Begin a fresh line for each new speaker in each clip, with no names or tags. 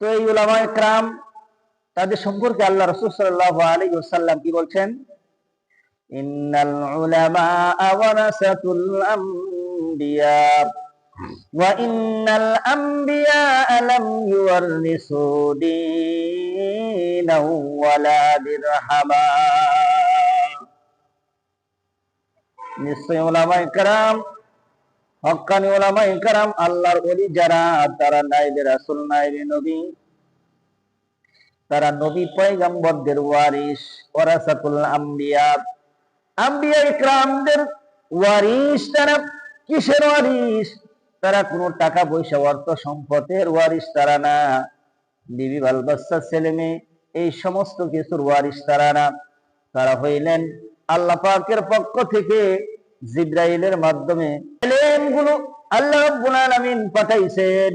তো এই উলামায় ক্রাম তাদের সম্পর্কে আল্লাহ রসুল সাল্লাহ আলী সাল্লাম কি বলছেন? ইন্নাল উলামা আওয়ারাসাতুল আমবিয়া নিশ্চয় হক্কানি ওলামাই কারাম আল্লাহর ওলি যারা তারা নাইবে রাসুল নবী। তারা নবী পয়গম্বরদের ওরাসাতুল আম্বিয়া। আম্বিয়া ইকরামদের তারা কিসের তারা কোনো টাকা পয়সা, অর্থ সম্পদের ওয়ারিস তারা না। বিবি বাল ছেলে মেয়ে, এই সমস্ত কিছুর ওয়ারিস তারা না। তারা হইলেন আল্লাহ পাকের পক্ষ থেকে জিব্রাইলের মাধ্যমে এলেমগুলো আল্লাহ রাব্বুল পাঠাইছেন।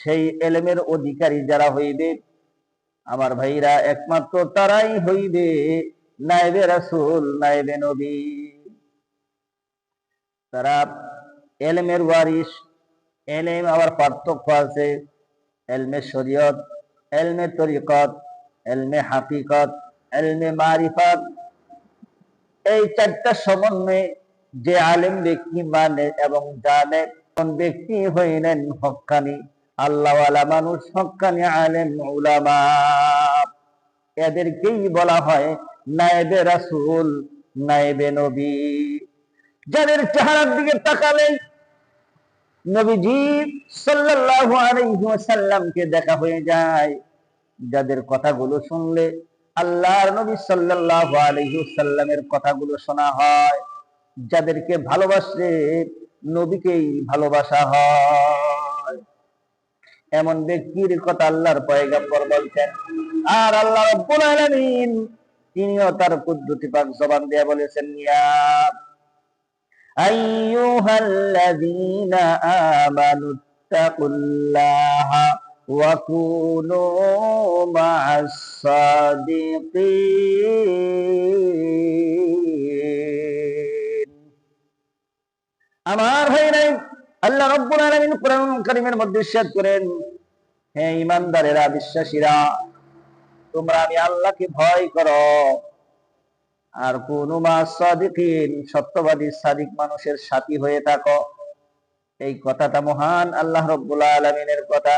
সেই এলেমের অধিকারী যারা হইবে, আমার ভাইরা একমাত্র তারাই হইবে নাইবে রাসূল নাইবে নবী। তারা এলেমের ওয়ারিস এলেম আবার পার্থক্য আছে। এলমে শরীয়ত, এলমে তরিকত, এলমে হাকিকত, এলমে মারিফত। এই চারটা সমন্বয়ে যে আলেম ব্যক্তি মানে এবং জানে, কোন ব্যক্তি হইলেন হক্কানি? আল্লাহওয়ালা মানুষ, হক্কানি আলেম, উলামা। এদেরকেই বলা হয় নায়েবে রাসূল, নায়েবে নবী। যাদের চেহারার দিকে তাকালেই নবীজি সাল্লাল্লাহু আলাইহি ওয়াসাল্লামকে দেখা হয়ে যায়। যাদের কথাগুলো শুনলে আল্লাহর নবী সাল্লাল্লাহু আলাইহি ওয়াসাল্লামের কথাগুলো শোনা হয়। যাদেরকে ভালোবাসলে নবীকেই ভালোবাসা হয়। এমন ব্যক্তির কথা আল্লাহর পয়গাম্বর বলছেন, আর আল্লাহ রব্বুল আলামিন, তিনিও তার কুদ্রতি পাক জবান দিয়ে বলেছেন, ইয়া আমানু তাকুল্লাহা ওয়া কুনু সাদিকিন আমার ভাই নাই। আল্লাহ রব্বুল আলামিন কোরআন কারীমের মধ্যে ইরশাদ করেন। হে ঈমানদারেরা, বিশ্বাসীরা, তোমরা আমি আল্লাহকে ভয় করো। আর কোন সত্যবাদী সাদিক মানুষের সাথী হয়ে থাকো। এই কথাটা মহান আল্লাহ রব্বুল আলমিনের কথা।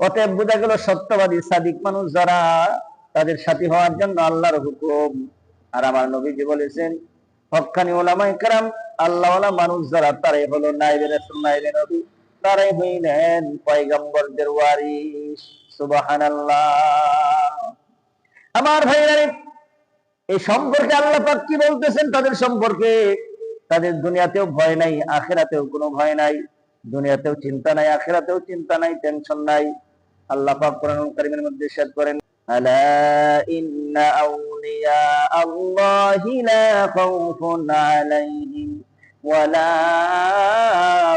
অতএব বোঝা গেল সত্যবাদী সাদিক মানুষ যারা, তাদের সাথী হওয়ার জন্য আল্লাহর হুকুম। আর আমার নবীজি বলেছেন হকানি ওলামাই কারাম, আল্লাহওয়ালা মানুষ যারা, তারাই হলো নাইবে নাইবে নবী। তারাই হইলেন পয়গম্বরদের আমার এই সম্পর্কে আল্লাহ পাক কি বলতেছেন তাদের সম্পর্কে? তাদের দুনিয়াতেও ভয় নাই, আখেরাতেও কোনো ভয় নাই। দুনিয়াতেও চিন্তা নাই, আখেরাতেও চিন্তা নাই টেনশন নাই। আল্লাহ পাক কোরআন কারীমের মধ্যে শেয়ার করেন, আলা ইন্না আউলিয়া আল্লাহি লা খাউফুন আলাইহিম ওয়ালা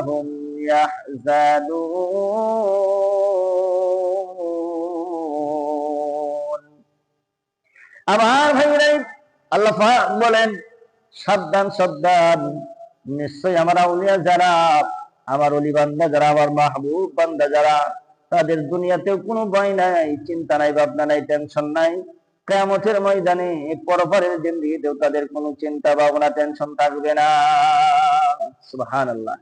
হুম ইয়াহজানুন আমার ভাইরাই আল্লাহ বলেন, সাবধান সাবধান। নিশ্চয় আমার আউলিয়া যারা, আমার অলি বান্দা যারা, আমার মাহবুব বান্দা যারা, তাদের দুনিয়াতেও কোনো ভয় নাই, চিন্তা নাই, ভাবনা নাই টেনশন নাই। কেমতের ময়দানে পরপরের জিন্দিগিতেও তাদের কোনো চিন্তা ভাবনা টেনশন থাকবে না। সুবহানাল্লাহ।